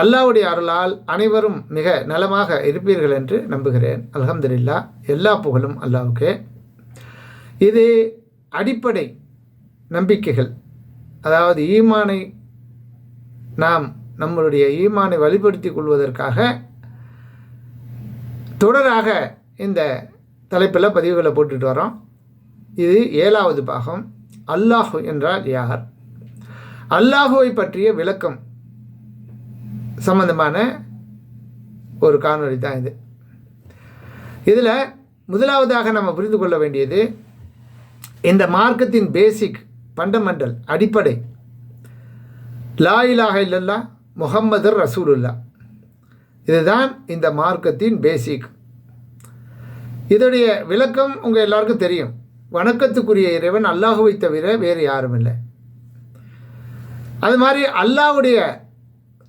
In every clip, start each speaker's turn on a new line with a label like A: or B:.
A: அல்லாவுடைய அருளால் அனைவரும் மிக நலமாக இருப்பீர்கள் என்று நம்புகிறேன். அல்ஹம்துலில்லா எல்லா புகழும் அல்லாவுக்கே. இது அடிப்படை நம்பிக்கைகள். அதாவது ஈமானை நாம் நம்மளுடைய ஈமானை வலுப்படுத்திக் கொள்வதற்காக தொடராக இந்த தலைப்பில் பதிவுகளை போட்டுட்டு வரோம். இது ஏழாவது பாகம். அல்லாஹு என்றால் யார்? அல்லாஹுவை பற்றிய விளக்கம் சம்பந்தமான ஒரு காணொளி தான் இது. இதில் முதலாவதாக நம்ம புரிந்து கொள்ள வேண்டியது இந்த மார்க்கத்தின் பேசிக் ஃபண்டமெண்டல் அடிப்படை லா இலாஹ இல்லல்லா முகம்மது ரசூலுல்லா இதுதான் இந்த மார்க்கத்தின் பேசிக் இதோடைய விளக்கம் உங்கள் எல்லாருக்கும் தெரியும். வணக்கத்துக்குரிய இறைவன் அல்லாஹுவை தவிர வேறு யாரும் இல்லை அது மாதிரி அல்லாஹ்வுடைய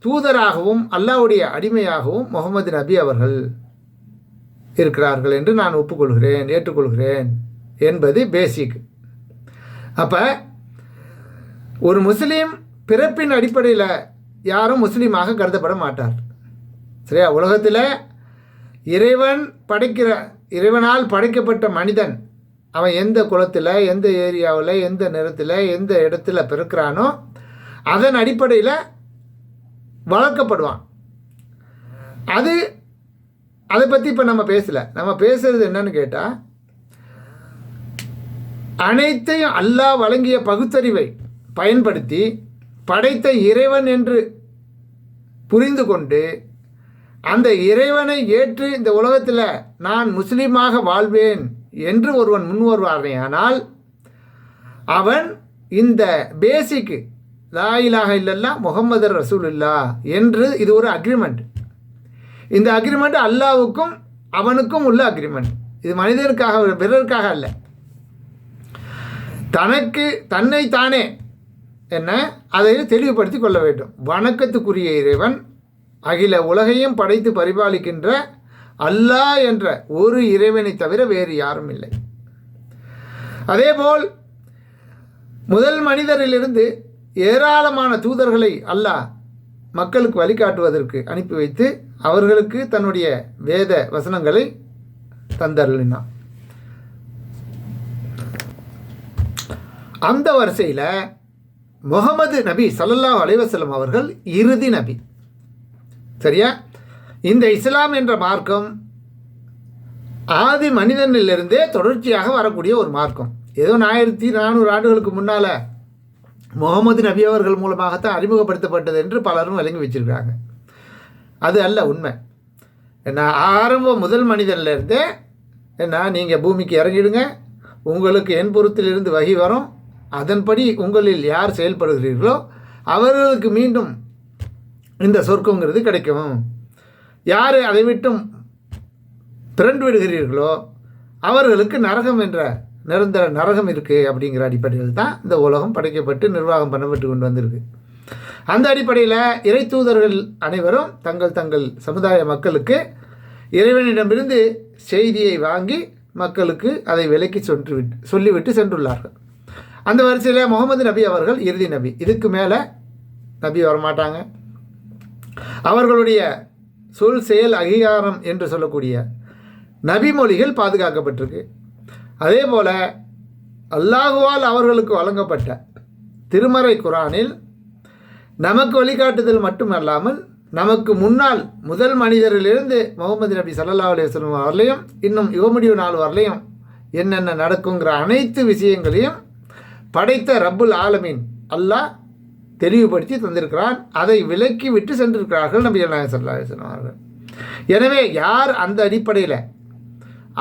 A: தூதராகவும் அல்லாஹ்வுடைய அடிமையாகவும் முகமது நபி அவர்கள் இருக்கிறார்கள் என்று நான் ஒப்புக்கொள்கிறேன் ஏற்றுக்கொள்கிறேன் என்பது பேசிக் அப்போ ஒரு முஸ்லீம் பிறப்பின் அடிப்படையில் யாரும் முஸ்லீமாக கருதப்பட மாட்டார். சரியா? உலகத்தில் இறைவன் படைக்கிற இறைவனால் படைக்கப்பட்ட மனிதன் அவன் எந்த குலத்தில் எந்த ஏரியாவில் எந்த நிறத்தில் எந்த இடத்துல பிறக்கிறானோ அதன் அடிப்படையில் வளர்க்கப்படுவான். அது அதை பற்றி இப்போ நம்ம பேசலை. நம்ம பேசுகிறது என்னன்னு கேட்டால் அனைத்தையும் அல்லாஹ் வழங்கிய பகுத்தறிவை பயன்படுத்தி படைத்த இறைவன் என்று புரிந்து கொண்டு அந்த இறைவனை ஏற்று இந்த உலகத்தில் நான் முஸ்லீமாக வாழ்வேன் என்று ஒருவன் முன் வருவானேயானால் அவன் இந்த பேசிக்கு லா இலாக இல்லல்லா முகமது ரசூலுல்லா என்று இது ஒரு அக்ரிமெண்ட் இந்த அக்ரிமெண்ட் அல்லாவுக்கும் அவனுக்கும் உள்ள அக்ரிமெண்ட் இது மனிதனுக்காக பிறருக்காக அல்ல. தனக்கு தன்னை தானே என்ன அதை தெளிவுபடுத்தி கொள்ள வேண்டும். வணக்கத்துக்குரிய இறைவன் அகில உலகையும் படைத்து பரிபாலிக்கின்ற அல்லாஹ் என்ற ஒரு இறைவனை தவிர வேறு யாரும் இல்லை. அதேபோல் முதல் மனிதரிலிருந்து ஏராளமான தூதர்களை அல்லாஹ் மக்களுக்கு வழிகாட்டுவதற்கு அனுப்பி வைத்து அவர்களுக்கு தன்னுடைய வேத வசனங்களை தந்தருளினான். அந்த வரிசையில் முகமது நபி சல்லல்லாஹ் அலைவசலம் அவர்கள் இறுதி நபி. சரியா? இந்த இஸ்லாம் என்ற மார்க்கம் ஆதி மனிதனிலிருந்தே தொடர்ச்சியாக வரக்கூடிய ஒரு மார்க்கம். ஏதோ ஆயிரத்தி நானூறு ஆண்டுகளுக்கு முன்னால் முகமது நபி அவர்கள் மூலமாகத்தான் அறிமுகப்படுத்தப்பட்டது என்று பலரும் விளங்கி வச்சிருக்காங்க அது அல்ல உண்மை. என்ன ஆரம்ப முதல் மனிதன்லேருந்தே என்ன நீங்கள் பூமிக்கு இறங்கிடுங்க உங்களுக்கு என் பொருத்திலிருந்து வகி வரும் அதன்படி உங்களில் யார் செயல்படுகிறீர்களோ அவர்களுக்கு மீண்டும் இந்த சொர்க்கங்கிறது கிடைக்கும். யார் அதை விட்டும் திரண்டு விடுகிறீர்களோ அவர்களுக்கு நரகம் என்ற நிரந்தர நரகம் இருக்குது அப்படிங்கிற அடிப்படையில் தான் இந்த உலகம் படைக்கப்பட்டு நிர்வாகம் பண்ணப்பட்டு கொண்டு வந்திருக்கு. அந்த அடிப்படையில் இறை தூதர்கள் அனைவரும் தங்கள் தங்கள் சமுதாய மக்களுக்கு இறைவனிடமிருந்து செய்தியை வாங்கி மக்களுக்கு அதை விலக்கி சென்று விட்டு சொல்லிவிட்டு சென்றுள்ளார்கள். அந்த வரிசையில் முகமது நபி அவர்கள் இறுதி நபி. இதுக்கு மேலே நபி வரமாட்டாங்க. அவர்களுடைய சொல் செயல் அங்கீகாரம் என்று சொல்லக்கூடிய நபி மொழிகள் பாதுகாக்கப்பட்டிருக்கு. அதே போல் அல்லாஹுவால் அவர்களுக்கு வழங்கப்பட்ட திருமறை குரானில் நமக்கு வழிகாட்டுதல் மட்டுமல்லாமல் நமக்கு முன்னால் முதல் மனிதரிலிருந்து முகமது நபி சல்லா அலுவலம் வரலையும் இன்னும் யுவமுடிவு நாள் வரலையும் என்னென்ன நடக்குங்கிற அனைத்து விஷயங்களையும் படைத்த ரப்புல் ஆலமீன் அல்லாஹ் தெளிவுபடுத்தி தந்திருக்கிறான். அதை விலக்கி விட்டு சென்றிருக்கிறார்கள் நபி அல்லாஹ் சல்லா அவர்கள். எனவே யார் அந்த அடிப்படையில்?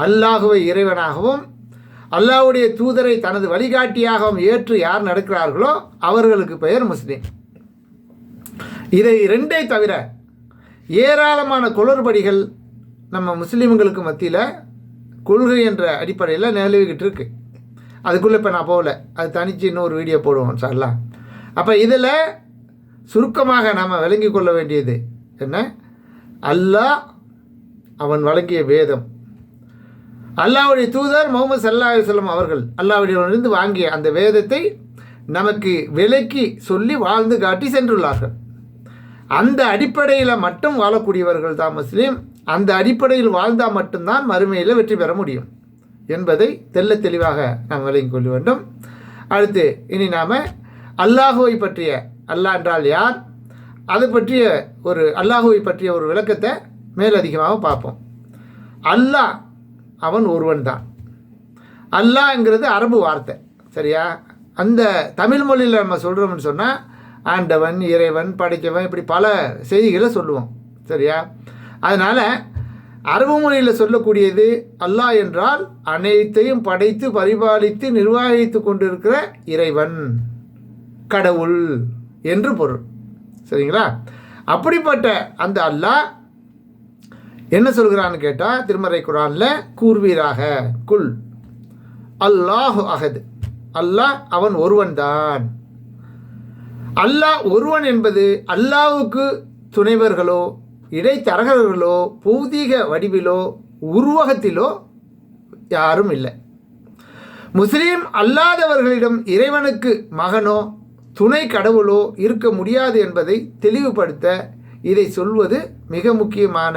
A: அல்லாஹுவை இறைவனாகவும் அல்லாவுடைய தூதரை தனது வழிகாட்டியாகவும் ஏற்று யார் நடக்கிறார்களோ அவர்களுக்கு பெயர் முஸ்லீம். இதை ரெண்டே தவிர ஏராளமான குளறுபடிகள் நம்ம முஸ்லீம்களுக்கு மத்தியில் கொள்கை என்ற அடிப்படையில் நிலவிக்கிட்டு இருக்கு. அதுக்குள்ளே இப்போ நான் போகல. அது தனித்து இன்னொரு வீடியோ போடுவோம் சார்லாம் அப்போ இதில் சுருக்கமாக நாம் விளங்கி கொள்ள வேண்டியது என்ன? அல்லாஹ் அவன் வழங்கிய வேதம். அல்லாவுடைய தூதர் முகமது சல்லா அலுவலம் அவர்கள் அல்லாவுடையிலிருந்து வாங்கிய அந்த வேதத்தை நமக்கு விலக்கி சொல்லி வாழ்ந்து காட்டி சென்றுள்ளார்கள். அந்த அடிப்படையில் மட்டும் வாழக்கூடியவர்கள் தான் முஸ்லீம். அந்த அடிப்படையில் வாழ்ந்தால் மட்டும்தான் மறுமையில் வெற்றி பெற முடியும் என்பதை தெல்ல தெளிவாக நாம் விளங்கிக் கொள்ள வேண்டும். அடுத்து இனி நாம் அல்லாஹுவை பற்றிய அல்லாஹ் என்றால் யார்? அது பற்றிய ஒரு அல்லாஹுவை பற்றிய ஒரு விளக்கத்தை மேலதிகமாக பார்ப்போம். அல்லாஹ் அவன் ஒருவன் தான் அல்லாஹ்ங்கிறது அரபு வார்த்தை சரியா? அந்த தமிழ் மொழியில் நம்ம சொல்கிறோம்னு சொன்னால் ஆண்டவன் இறைவன் படைத்தவன் இப்படி பல செய்திகளை சொல்லுவோம் சரியா? அதனால் அரபு மொழியில் சொல்லக்கூடியது அல்லாஹ் என்றால் அனைத்தையும் படைத்து பரிபாலித்து நிர்வாகித்து கொண்டிருக்கிற இறைவன் கடவுள் என்று பொருள் சரிங்களா? அப்படிப்பட்ட அந்த அல்லாஹ் என்ன சொல்கிறான்னு கேட்டால் திருமறை குரானில் கூர்வீராக குல். அல்லாஹு அகது அல்லாஹ் அவன் ஒருவன்தான். அல்லாஹ் ஒருவன் என்பது அல்லாஹுக்கு துணைவர்களோ இடைத்தரகர்களோ பூதீக வடிவிலோ உருவகத்திலோ யாரும் இல்லை. முஸ்லீம் அல்லாதவர்களிடம் இறைவனுக்கு மகனோ துணை கடவுளோ இருக்க முடியாது என்பதை தெளிவுபடுத்த இதை சொல்வது மிக முக்கியமான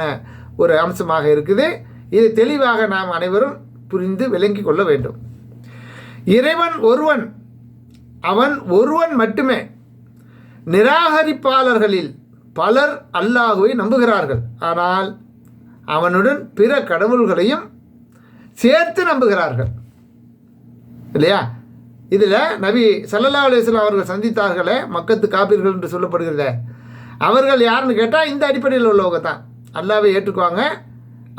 A: ஒரு அம்சமாக இருக்குது. இதை தெளிவாக நாம் அனைவரும் புரிந்து விளங்கி கொள்ள வேண்டும். இறைவன் ஒருவன் அவன் ஒருவன் மட்டுமே நிராகரிப்பாளர்களில் பலர் அல்லாஹுவை நம்புகிறார்கள். ஆனால் அவனுடன் பிற கடவுள்களையும் சேர்த்து நம்புகிறார்கள். இல்லையா? இதில் நபி சல்லல்லா அலிஸ்லாம் அவர்கள் சந்தித்தார்களே மக்கத்து காப்பீர்கள் என்று சொல்லப்படுகிறத. அவர்கள் யாருன்னு கேட்டால் இந்த அடிப்படையில் உள்ளவங்க தான். அல்லாவே ஏற்றுக்குவாங்க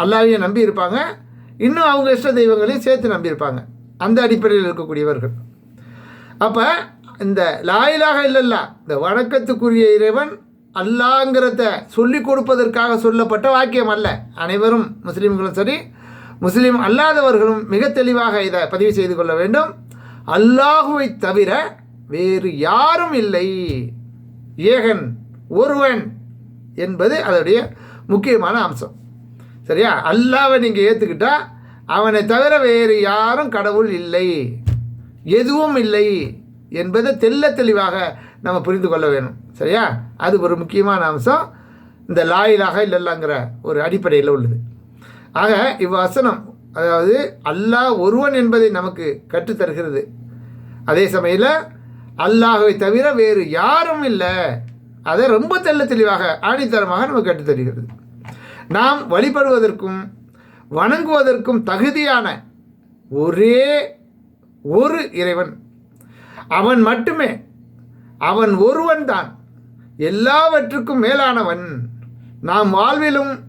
A: அல்லாவையும் நம்பி இருப்பாங்க. இன்னும் அவங்க இஷ்ட தெய்வங்களையும் சேர்த்து நம்பியிருப்பாங்க அந்த அடிப்படையில் இருக்கக்கூடியவர்கள். அப்போ இந்த லாயிலாக இல்லல்லா இந்த வணக்கத்துக்குரிய இறைவன் அல்லாங்கிறத சொல்லி கொடுப்பதற்காக சொல்லப்பட்ட வாக்கியம் அல்ல. அனைவரும் முஸ்லீம்களும் சரி முஸ்லீம் அல்லாதவர்களும் மிக தெளிவாக இதை பதிவு செய்து கொள்ள வேண்டும். அல்லாஹுவை தவிர வேறு யாரும் இல்லை. ஏகன் ஒருவன் என்பது அதனுடைய முக்கியமான அம்சம். சரியா? அல்லாவை நீங்கள் ஏற்றுக்கிட்டா அவனை தவிர வேறு யாரும் கடவுள் இல்லை. எதுவும் இல்லை என்பதை தெல்ல தெளிவாக நம்ம புரிந்து கொள்ள வேணும். சரியா? அது ஒரு முக்கியமான அம்சம். இந்த லாயிலாக இல்லைங்கிற ஒரு அடிப்படையில் உள்ளது. ஆக இவ்வசனம் அதாவது அல்லாஹ் ஒருவன் என்பதை நமக்கு கற்றுத்தருகிறது அதே சமயத்தில் அல்லாஹை தவிர வேறு யாரும் இல்லை. அதை ரொம்ப தெல்ல தெளிவாக ஆணித்தரமாக நமக்கு கற்றுத்தருகிறது நாம் வழிபடுவதற்கும் வணங்குவதற்கும் தகுதியான ஒரே ஒரு இறைவன். அவன் மட்டுமே அவன் ஒருவன் தான். எல்லாவற்றுக்கும் மேலானவன். நாம் வாழ்விலும்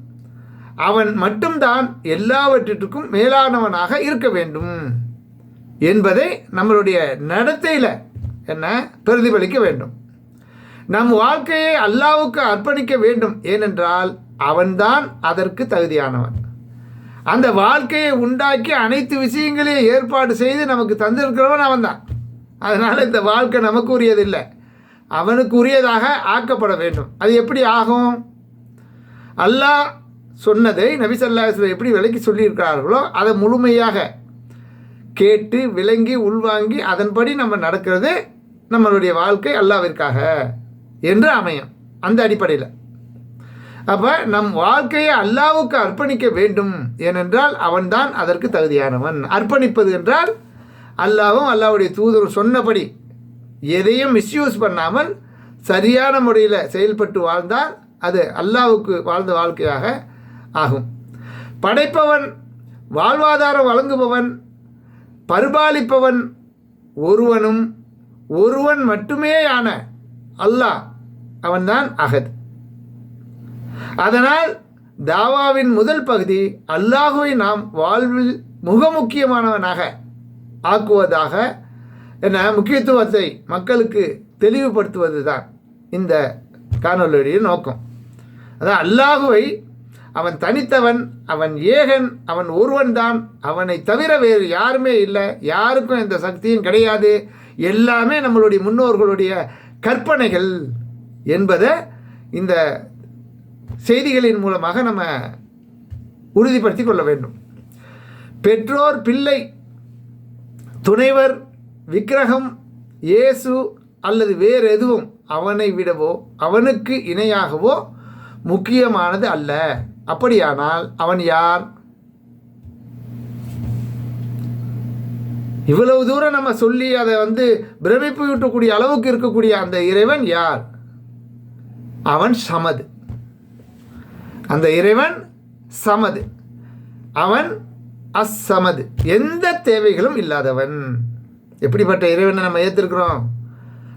A: அவன் மட்டும்தான் எல்லாவற்றிற்கும் மேலானவனாக இருக்க வேண்டும் என்பதை நம்மளுடைய நடத்தையில் என்ன? பிரதிபலிக்க வேண்டும். நம் வாழ்க்கையை அல்லாவுக்கு அர்ப்பணிக்க வேண்டும். ஏனென்றால் அவன்தான் அதற்கு தகுதியானவன். அந்த வாழ்க்கையை உண்டாக்கி அனைத்து விஷயங்களையும் ஏற்பாடு செய்து நமக்கு தந்திருக்கிறவன் அவன்தான். அதனால் இந்த வாழ்க்கை நமக்கு உரியதில்லை அவனுக்கு உரியதாக ஆக்கப்பட வேண்டும். அது எப்படி ஆகும்? அல்லாஹ் சொன்னதை நபிசல்லாஸ்ல எப்படி விலைக்கு சொல்லியிருக்கிறார்களோ அதை முழுமையாக கேட்டு விளங்கி உள்வாங்கி அதன்படி நம்ம நடக்கிறது நம்மளுடைய வாழ்க்கை அல்லாவிற்காக என்று அமையும். அந்த அடிப்படையில். அப்போ நம் வாழ்க்கையை அல்லாவுக்கு அர்ப்பணிக்க வேண்டும். ஏனென்றால் அவன்தான் அதற்கு தகுதியானவன். அர்ப்பணிப்பது என்றால் அல்லாவும் அல்லாவுடைய தூதரும் சொன்னபடி எதையும் மிஸ்யூஸ் பண்ணாமல் சரியான முறையில் செயல்பட்டு வாழ்ந்தால் அது அல்லாவுக்கு வாழ்ந்த வாழ்க்கையாக ஆகும். படைப்பவன் வாழ்வாதாரம் வழங்குபவன் பரிபாலிப்பவன் ஒருவனும் ஒருவன் மட்டுமேயான அல்லாஹ் அவன்தான் அகத். அதனால் தாவாவின் முதல் பகுதி அல்லாஹுவை நாம் வாழ்வில் மிக முக்கியமானவனாக ஆக்குவதாக என முக்கியத்துவத்தை மக்களுக்கு தெளிவுபடுத்துவது தான் இந்த காணொலியுடைய நோக்கம். அதான் அல்லாஹுவை அவன் தனித்தவன் அவன் ஏகன் அவன் ஒருவன் தான் அவனை தவிர வேறு யாருமே இல்லை. யாருக்கும் எந்த சக்தியும் கிடையாது. எல்லாமே நம்மளுடைய முன்னோர்களுடைய கற்பனைகள். என்பதை இந்த செய்திகளின் மூலமாக நம்ம உறுதிப்படுத்தி கொள்ள வேண்டும். பெற்றோர் பிள்ளை துணைவர் விக்கிரகம் இயேசு அல்லது வேறு எதுவும் அவனை விடவோ அவனுக்கு இணையாகவோ முக்கியமானது அல்ல. அப்படியானால் அவன் யார்? இவ்வளவு தூரம் நம்ம சொல்லி அதை வந்து பிரமிப்பு விட்டக்கூடிய அளவுக்கு இருக்கக்கூடிய அந்த இறைவன் யார்? அவன் சமது. அந்த இறைவன் சமது. அவன் அசமது. எந்த தேவைகளும் இல்லாதவன். எப்படிப்பட்ட இறைவனை நம்ம ஏற்றிருக்கிறோம்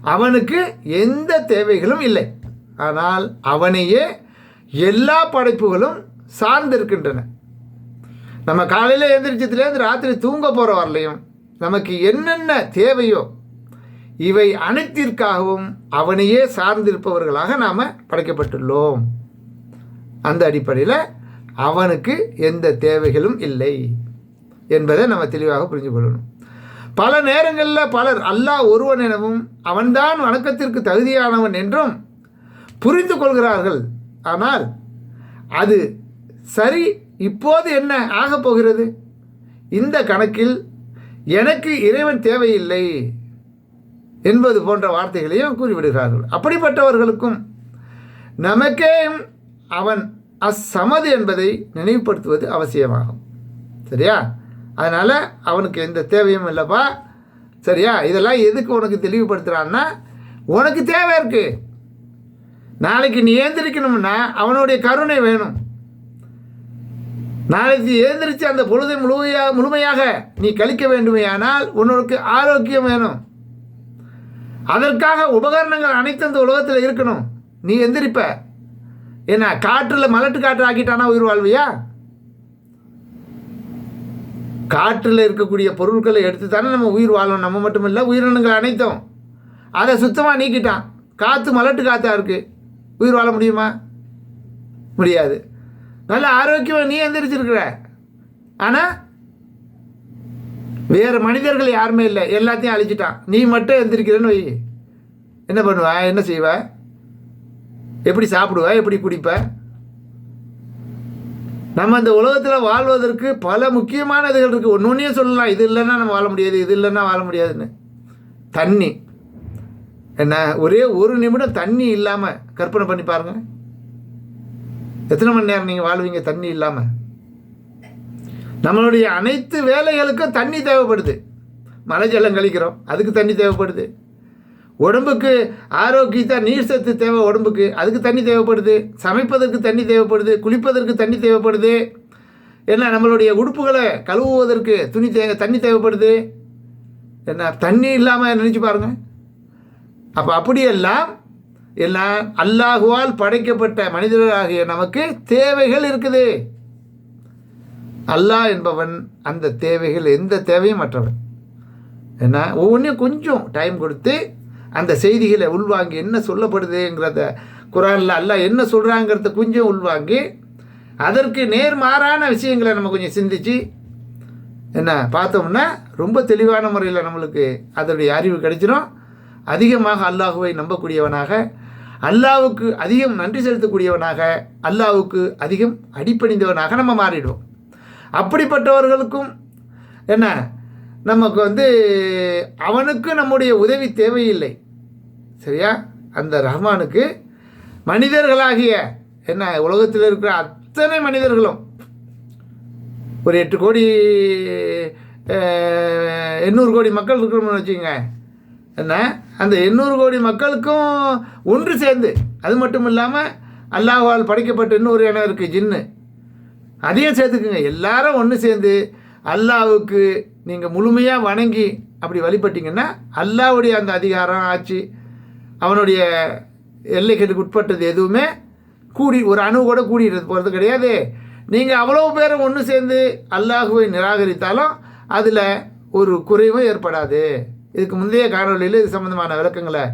A: அவனுக்கு எந்த தேவைகளும் இல்லை. ஆனால் அவனையே எல்லா படைப்புகளும் சார்ந்திருக்கின்றன. நம்ம காலையில் எந்திரிச்சதுலேருந்து ராத்திரி தூங்க போகிற வரலையும். நமக்கு என்னென்ன தேவையோ இவை அனைத்திற்காகவும் அவனையே சார்ந்திருப்பவர்களாக நாம் படைக்கப்பட்டுள்ளோம். அந்த அடிப்படையில் அவனுக்கு எந்த தேவைகளும் இல்லை என்பதை நம்ம தெளிவாக புரிஞ்சு கொள்ளணும். பல நேரங்களில் பலர் அல்லாஹ் ஒருவன் எனவும் அவன்தான் வணக்கத்திற்கு தகுதியானவன் என்றும் புரிந்து கொள்கிறார்கள். ஆனால் அது சரி இப்போது என்ன ஆகப் போகிறது? இந்த கணக்கில் எனக்கு இறைவன் தேவையில்லை. என்பது போன்ற வார்த்தைகளையும் கூறிவிடுகிறார்கள். அப்படிப்பட்டவர்களுக்கும் நமக்கே அவன் அசமது என்பதை நினைவுபடுத்துவது அவசியமாகும். சரியா? அதனால் அவனுக்கு எந்த தேவையும் இல்லைப்பா. சரியா? இதெல்லாம் எதுக்கு உனக்கு தெளிவுபடுத்துகிறான்னா உனக்கு தேவை இருக்குது நாளைக்கு நீ ஏந்திரிக்கணும்னா அவனுடைய கருணை வேணும். நாளைக்கு ஏந்திரிச்சு அந்த பொழுதை முழுமையாக முழுமையாக நீ கழிக்க வேண்டுமேயானால் உனக்கு ஆரோக்கியம் வேணும். அதற்காக உபகரணங்கள் அனைத்து இந்த உலகத்தில் இருக்கணும். நீ எந்திரிப்ப. என்ன காற்றில் மலட்டு காற்று ஆக்கிட்டானா உயிர் வாழ்வியா? காற்றில் இருக்கக்கூடிய பொருட்களை எடுத்து தானே நம்ம உயிர் வாழணும். நம்ம மட்டும் இல்லை உயிரினங்கள் அனைத்தும். அதை சுத்தமாக நீக்கிட்டான். காற்று மலட்டு காற்றா இருக்குது உயிர் வாழ முடியுமா? முடியாது. நல்ல ஆரோக்கியமாக நீ எந்திரிச்சிருக்கிற. ஆனால் வேறு மனிதர்கள் யாருமே இல்லை. எல்லாத்தையும் அழிச்சிட்டான் நீ மட்டும் எழுந்திருக்கிறேன்னு வை. என்ன பண்ணுவ? என்ன செய்வ? எப்படி சாப்பிடுவ? எப்படி குடிப்ப? நம்ம அந்த உலகத்தில் வாழ்வதற்கு பல முக்கியமான இதுகள் இருக்குது ஒன்று ஒன்றையும் சொல்லலாம். இது இல்லைன்னா நம்ம வாழ முடியாது. இது இல்லைன்னா வாழ முடியாதுன்னு. தண்ணி. என்ன? ஒரே ஒரு நிமிடம் தண்ணி இல்லாமல் கற்பனை பண்ணி பாருங்கள் எத்தனை மணி நேரம் நீங்கள் வாழ்வீங்க தண்ணி இல்லாமல் நம்மளுடைய அனைத்து வேலைகளுக்கும் தண்ணி தேவைப்படுது. மழை ஜலம் கழிக்கிறோம் அதுக்கு தண்ணி தேவைப்படுது. உடம்புக்கு ஆரோக்கியத்தை நீர் சத்து தேவை உடம்புக்கு அதுக்கு தண்ணி தேவைப்படுது. சமைப்பதற்கு தண்ணி தேவைப்படுது குளிப்பதற்கு தண்ணி தேவைப்படுது. என்ன நம்மளுடைய உடுப்புகளை கழுவுவதற்கு துணி தே தண்ணி தேவைப்படுது. என்ன தண்ணி இல்லாமல் நினச்சி பாருங்கள் அப்போ அப்படியெல்லாம் எல்லாம் அல்லாஹுவால் படைக்கப்பட்ட மனிதர்களாகிய நமக்கு தேவைகள் இருக்குது. அல்லாஹ் என்பவன் அந்த தேவைகள் எந்த தேவையும் மற்றவன். என்ன? ஒவ்வொன்றையும் கொஞ்சம் டைம் கொடுத்து அந்த செய்திகளை உள்வாங்கி என்ன சொல்லப்படுதுங்கிறத குரானில் அல்லாஹ் என்ன சொல்கிறாங்கிறத கொஞ்சம் உள்வாங்கி அதற்கு நேர்மாறான விஷயங்களை நம்ம கொஞ்சம் சிந்திச்சு என்ன பார்த்தோம்னா ரொம்ப தெளிவான முறையில் நம்மளுக்கு அதனுடைய அறிவு கிடைச்சிடும் அதிகமாக அல்லாஹுவை நம்பக்கூடியவனாக அல்லாவுக்கு அதிகம் நன்றி செலுத்தக்கூடியவனாக அல்லாவுக்கு அதிகம் அடிப்பணிந்தவனாக நம்ம மாறிடுவோம். அப்படிப்பட்டவர்களுக்கும் என்ன? நமக்கு வந்து அவனுக்கு நம்முடைய உதவி தேவையில்லை. சரியா? அந்த ரஹ்மானுக்கு மனிதர்களாகிய என்ன? உலகத்தில் இருக்கிற அத்தனை மனிதர்களும் ஒரு எட்டு கோடி எண்ணூறு கோடி மக்கள் இருக்கிறோம்னு வச்சுக்கோங்க. என்ன? அந்த எண்ணூறு கோடி மக்களுக்கும் ஒன்று சேர்ந்து அது மட்டும் இல்லாமல் அல்லாஹால் படைக்கப்பட்ட இன்னொரு இனம் இருக்குது ஜின்னு. அதையும் சேர்த்துக்குங்க. எல்லாரும் ஒன்று சேர்ந்து அல்லாவுக்கு நீங்கள் முழுமையாக வணங்கி அப்படி வழிபட்டிங்கன்னா அல்லாவுடைய அந்த அதிகாரம் ஆட்சி அவனுடைய எல்லைகளுக்கு உட்பட்டது எதுவுமே கூடி ஒரு அணு கூட கூடிடுறது போகிறது கிடையாது. நீங்கள் அவ்வளோ பேரும் ஒன்று சேர்ந்து அல்லாஹுவை நிராகரித்தாலும் அதில் ஒரு குறைவும் ஏற்படாது. இதுக்கு முந்தைய காணொலியில் இது சம்மந்தமான விளக்கங்களை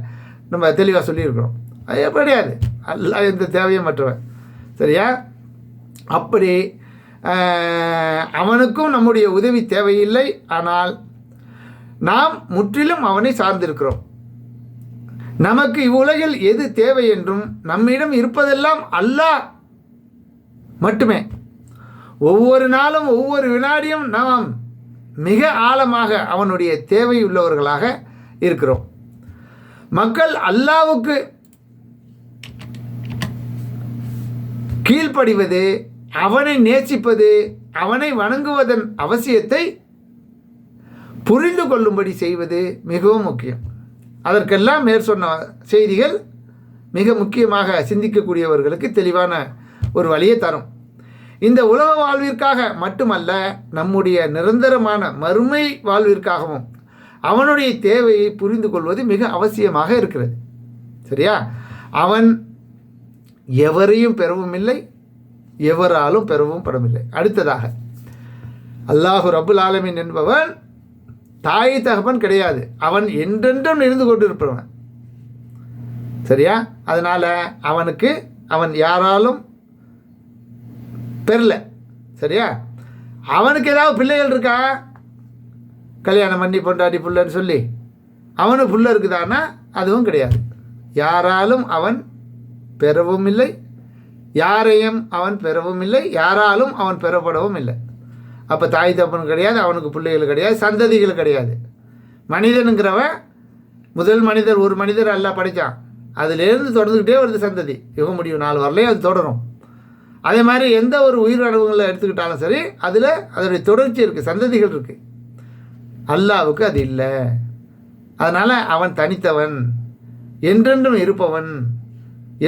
A: நம்ம தெளிவாக சொல்லியிருக்கிறோம். அது கிடையாது. அல்லாஹ் எந்த தேவையும் மற்றவன். சரியா? அப்படி அவனுக்கும் நம்முடைய உதவி தேவையில்லை. ஆனால் நாம் முற்றிலும் அவனை சார்ந்திருக்கிறோம். நமக்கு இவ்வுலகில் எது தேவை என்றும் நம்மிடம் இருப்பதெல்லாம் அல்லாஹ் மட்டுமே. ஒவ்வொரு நாளும் ஒவ்வொரு வினாடியும் நாம் மிக ஆழமாக அவனுடைய தேவை உள்ளவர்களாக இருக்கிறோம். மக்கள் அல்லாவுக்கு கீழ்ப்படிவது அவனை நேசிப்பது அவனை வணங்குவதன் அவசியத்தை புரிந்து கொள்ளும்படி செய்வது மிகவும் முக்கியம். அதற்கெல்லாம் மேற்சொன்ன செய்திகள் மிக முக்கியமாக சிந்திக்கக்கூடியவர்களுக்கு தெளிவான ஒரு வழியை தரும். இந்த உலக வாழ்விற்காக மட்டுமல்ல நம்முடைய நிரந்தரமான மறுமை வாழ்விற்காகவும் அவனுடைய தேவையை புரிந்து கொள்வது மிக அவசியமாக இருக்கிறது. சரியா? அவன் எவரையும் பெறவும் இல்லை எவராலும் பெறவும் படமில்லை அடுத்ததாக அல்லாஹு ரபுல் ஆலமின் என்பவன் தாய் தகப்பன் கிடையாது. அவன் என்றென்றும் இருந்து கொண்டிருப்பவன். சரியா? அதனால் அவனுக்கு அவன் யாராலும் பெறல. சரியா? அவனுக்கு ஏதாவது பிள்ளைகள் இருக்கா? கல்யாணம் பண்ணி பொண்டாடி புள்ளன்னு சொல்லி. அவனுக்கு புள்ள இருக்குதானா அதுவும் கிடையாது. யாராலும் அவன் பெறவும் இல்லை யாரையும் அவன் பெறவும் இல்லை யாராலும் அவன் பெறப்படவும் இல்லை. அப்போ தாய் தப்பன் கிடையாது அவனுக்கு பிள்ளைகள் கிடையாது சந்ததிகள் கிடையாது. மனிதனுங்கிறவன் முதல் மனிதர் ஒரு மனிதர் எல்லாம் படைத்தான் அதுலேருந்து தொடர்ந்துக்கிட்டே வருது சந்ததி. யுக முடியும் நாலு வரலையும் அது தொடரும். அதே மாதிரி எந்த ஒரு உயிரினங்களை எடுத்துக்கிட்டாலும் சரி அதில் அதனுடைய தொடர்ச்சி இருக்குது சந்ததிகள் இருக்குது அல்லாவுக்கு அது இல்லை. அதனால் அவன் தனித்தவன் என்றென்றும் இருப்பவன்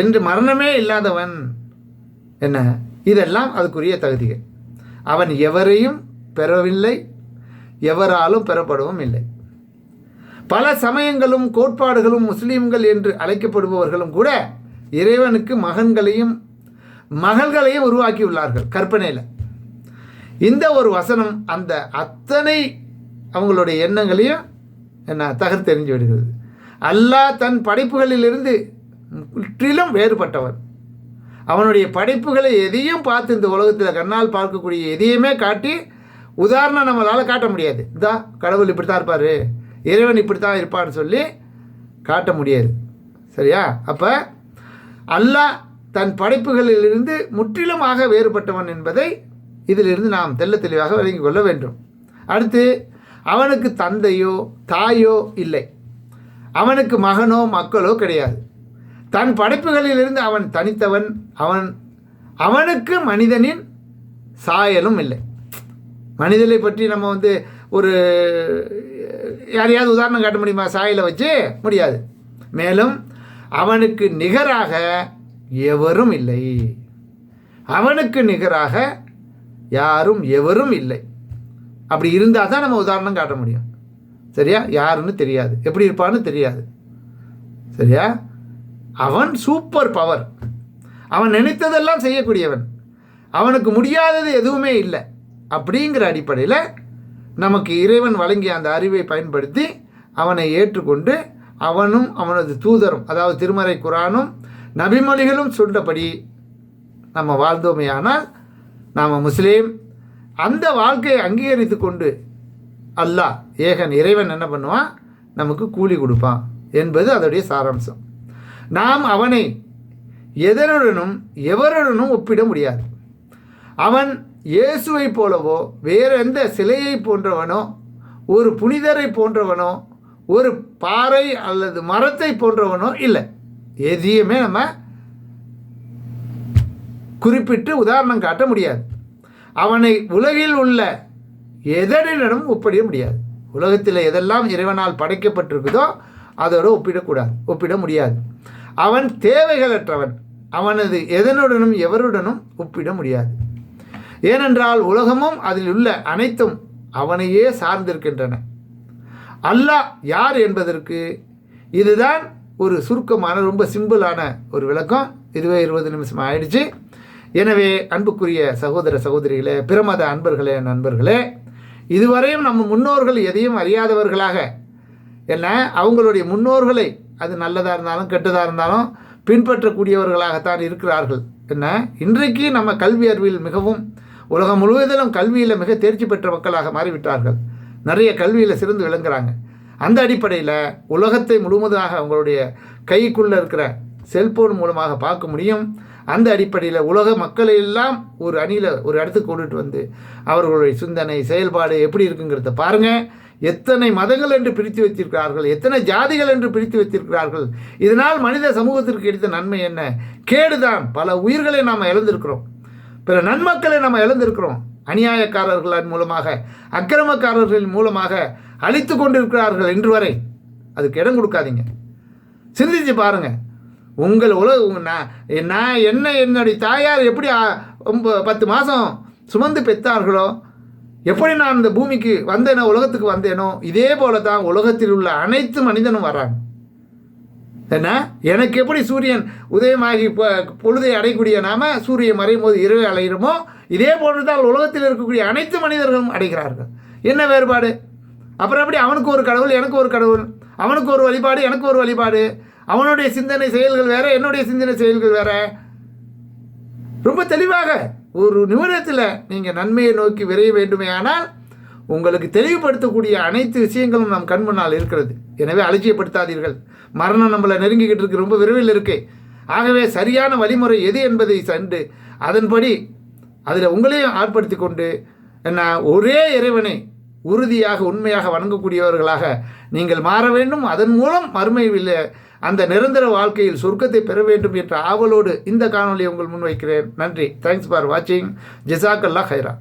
A: என்று மரணமே இல்லாதவன் என்ன? இதெல்லாம் அதுக்குரிய தகுதிகள். அவன் எவரையும் பெறவில்லை எவராலும் பெறப்படவும் இல்லை. பல சமயங்களும் கோட்பாடுகளும் முஸ்லீம்கள் என்று அழைக்கப்படுபவர்களும் கூட இறைவனுக்கு மகன்களையும் மகள்களையும் உருவாக்கியுள்ளார்கள் கற்பனையில். இந்த ஒரு வசனம் அந்த அத்தனை அவங்களுடைய எண்ணங்களையும் என்ன தகர்த்தெறிஞ்சு விடுகிறது. அல்லாஹ் தன் படைப்புகளிலிருந்து முற்றிலும் வேறுபட்டவன். அவனுடைய படைப்புகளை எதையும் பார்த்து இந்த உலகத்தில் கண்ணால் பார்க்கக்கூடிய எதையுமே காட்டி உதாரணம் நம்மளால் காட்ட முடியாது. இதா கடவுள் இப்படி தான் இருப்பார் இறைவன் இப்படி தான் இருப்பான்னு சொல்லி காட்ட முடியாது. சரியா? அப்போ அல்லாஹ் தன் படைப்புகளிலிருந்து முற்றிலுமாக வேறுபட்டவன் என்பதை இதிலிருந்து நாம் தெள்ள தெளிவாக விளங்கிக் கொள்ள வேண்டும். அடுத்து அவனுக்கு தந்தையோ தாயோ இல்லை. அவனுக்கு மகனோ மக்களோ கிடையாது. தன் படைப்புகளிலிருந்து அவன் தனித்தவன் அவன் அவனுக்கு மனிதனின் சாயலும் இல்லை. மனிதனை பற்றி நம்ம வந்து ஒரு யாரையாவது உதாரணம் காட்ட முடியுமா? சாயலை வச்சு? முடியாது. மேலும் அவனுக்கு நிகராக எவரும் இல்லை. அவனுக்கு நிகராக யாரும் எவரும் இல்லை. அப்படி இருந்தால் தான் நம்ம உதாரணம் காட்ட முடியும். சரியா? யாருன்னு தெரியாது. எப்படி இருப்பான்னு தெரியாது. சரியா? அவன் சூப்பர் பவர். அவன் நினைத்ததெல்லாம் செய்யக்கூடியவன். அவனுக்கு முடியாதது எதுவுமே இல்லை. அப்படிங்கிற அடிப்படையில் நமக்கு இறைவன் வழங்கிய அந்த அறிவை பயன்படுத்தி அவனை ஏற்றுக்கொண்டு அவனும் அவனது தூதரும் அதாவது திருமறை குரானும் நபிமொழிகளும் சொல்லபடி நம்ம வாழ்ந்தோமையானால் நாம் முஸ்லீம். அந்த வாழ்க்கையை அங்கீகரித்து கொண்டு அல்லாஹ் ஏகன் இறைவன் என்ன பண்ணுவான்? நமக்கு கூலி கொடுப்பான் என்பது அதோடைய சாராம்சம். நாம் அவனை எதனுடனும் எவருடனும் ஒப்பிட முடியாது. அவன் இயேசுவை போலவோ வேற எந்த சிலையை போன்றவனோ ஒரு புனிதரை போன்றவனோ ஒரு பாறை அல்லது மரத்தை போன்றவனோ இல்லை. எதையுமே நம்ம குறிப்பிட்டு உதாரணம் காட்ட முடியாது. அவனை உலகில் உள்ள எதனிடனும் ஒப்பிட முடியாது. உலகத்தில் எதெல்லாம் இறைவனால் படைக்கப்பட்டிருக்குதோ அதோடு ஒப்பிடக்கூடாது ஒப்பிட முடியாது. அவன் தேவைகளற்றவன். அவனது எதனுடனும் எவருடனும் ஒப்பிட முடியாது. ஏனென்றால் உலகமும் அதில் உள்ள அனைத்தும் அவனையே சார்ந்திருக்கின்றன. அல்லாஹ் யார் என்பதற்கு இதுதான் ஒரு சுருக்கமான ரொம்ப சிம்பிளான ஒரு விளக்கம். இதுவே இருபது நிமிஷம் ஆயிடுச்சு. எனவே அன்புக்குரிய சகோதர சகோதரிகளே பிரமத அன்பர்களே நண்பர்களே இதுவரையும் நம்ம முன்னோர்கள் எதையும் அறியாதவர்களாக என்ன அவங்களுடைய முன்னோர்களை அது நல்லதாக இருந்தாலும் கெட்டதாக இருந்தாலும் பின்பற்றக்கூடியவர்களாகத்தான் இருக்கிறார்கள். என்ன? இன்றைக்கு நம்ம கல்வி அறிவில் மிகவும் உலகம் முழுவதிலும் கல்வியில் மிக தேர்ச்சி பெற்ற மக்களாக மாறிவிட்டார்கள். நிறைய கல்வியில் சிறந்து விளங்குறாங்க. அந்த அடிப்படையில் உலகத்தை முழுவதாக அவங்களுடைய கைக்குள்ளே இருக்கிற செல்போன் மூலமாக பார்க்க முடியும். அந்த அடிப்படையில் உலக மக்களை எல்லாம் ஒரு அணியில் ஒரு இடத்துக்கு கொண்டுட்டு வந்து அவர்களுடைய சிந்தனை செயல்பாடு எப்படி இருக்குங்கிறத பாருங்கள் எத்தனை மதங்கள் என்று பிரித்து வைத்திருக்கிறார்கள்? எத்தனை ஜாதிகள் என்று பிரித்து வைத்திருக்கிறார்கள்? இதனால் மனித சமூகத்திற்கு கிடைத்த நன்மை என்ன? கேடுதான். பல உயிர்களை நாம் இழந்திருக்கிறோம். பிற நன்மக்களை நாம் இழந்திருக்கிறோம். அநியாயக்காரர்களின் மூலமாக அக்கிரமக்காரர்களின் மூலமாக அழித்து கொண்டிருக்கிறார்கள் இன்று வரை. அதுக்கு இடம் கொடுக்காதீங்க. சிந்திச்சு பாருங்கள் உங்கள் உலக நான் நான் என்ன என்னுடைய தாயார் எப்படி பத்து மாதம் சுமந்து பெற்றார்களோ எப்படி நான் இந்த பூமிக்கு வந்தேனோ உலகத்துக்கு வந்தேனோ இதே போல தான் உலகத்தில் உள்ள அனைத்து மனிதனும் வர்றாங்க என்ன? எனக்கு எப்படி சூரியன் உதயமாகி இப்போ பொழுதை அடையக்கூடிய நாம சூரியன் மறையும் போது இரவு அலைகிறோமோ இதே போன்று தான் உலகத்தில் இருக்கக்கூடிய அனைத்து மனிதர்களும் அடைகிறார்கள். என்ன வேறுபாடு? அப்புறம் எப்படி அவனுக்கு ஒரு கடவுள் எனக்கு ஒரு கடவுள் அவனுக்கு ஒரு வழிபாடு எனக்கு ஒரு வழிபாடு அவனுடைய சிந்தனை செயல்கள் வேற என்னுடைய சிந்தனை செயல்கள் வேற? ரொம்ப தெளிவாக ஒரு நிமிடத்தில் நீங்கள் நன்மையை நோக்கி விரைய வேண்டுமேயானால் உங்களுக்கு தெளிவுபடுத்தக்கூடிய அனைத்து விஷயங்களும் நம் கண் முன்னால் இருக்கிறது. எனவே அலட்சியப்படுத்தாதீர்கள். மரணம் நம்மளை நெருங்கிக்கிட்டு இருக்கு ரொம்ப விரைவில் இருக்கு. ஆகவே சரியான வழிமுறை எது என்பதை சண்டு அதன்படி அதில் உங்களையும் ஆட்படுத்தி கொண்டு என்ன ஒரே இறைவனை உறுதியாக உண்மையாக வணங்கக்கூடியவர்களாக நீங்கள் மாற வேண்டும். அதன் மூலம் மறுமையில் அந்த நிரந்தர வாழ்க்கையில் சொர்க்கத்தை பெற வேண்டும் என்ற ஆவலோடு இந்த காணொலியை உங்கள் முன்வைக்கிறேன் நன்றி. தேங்க்ஸ் ஃபார் வாட்சிங் ஜிசாக்கல்லா ஹைரா.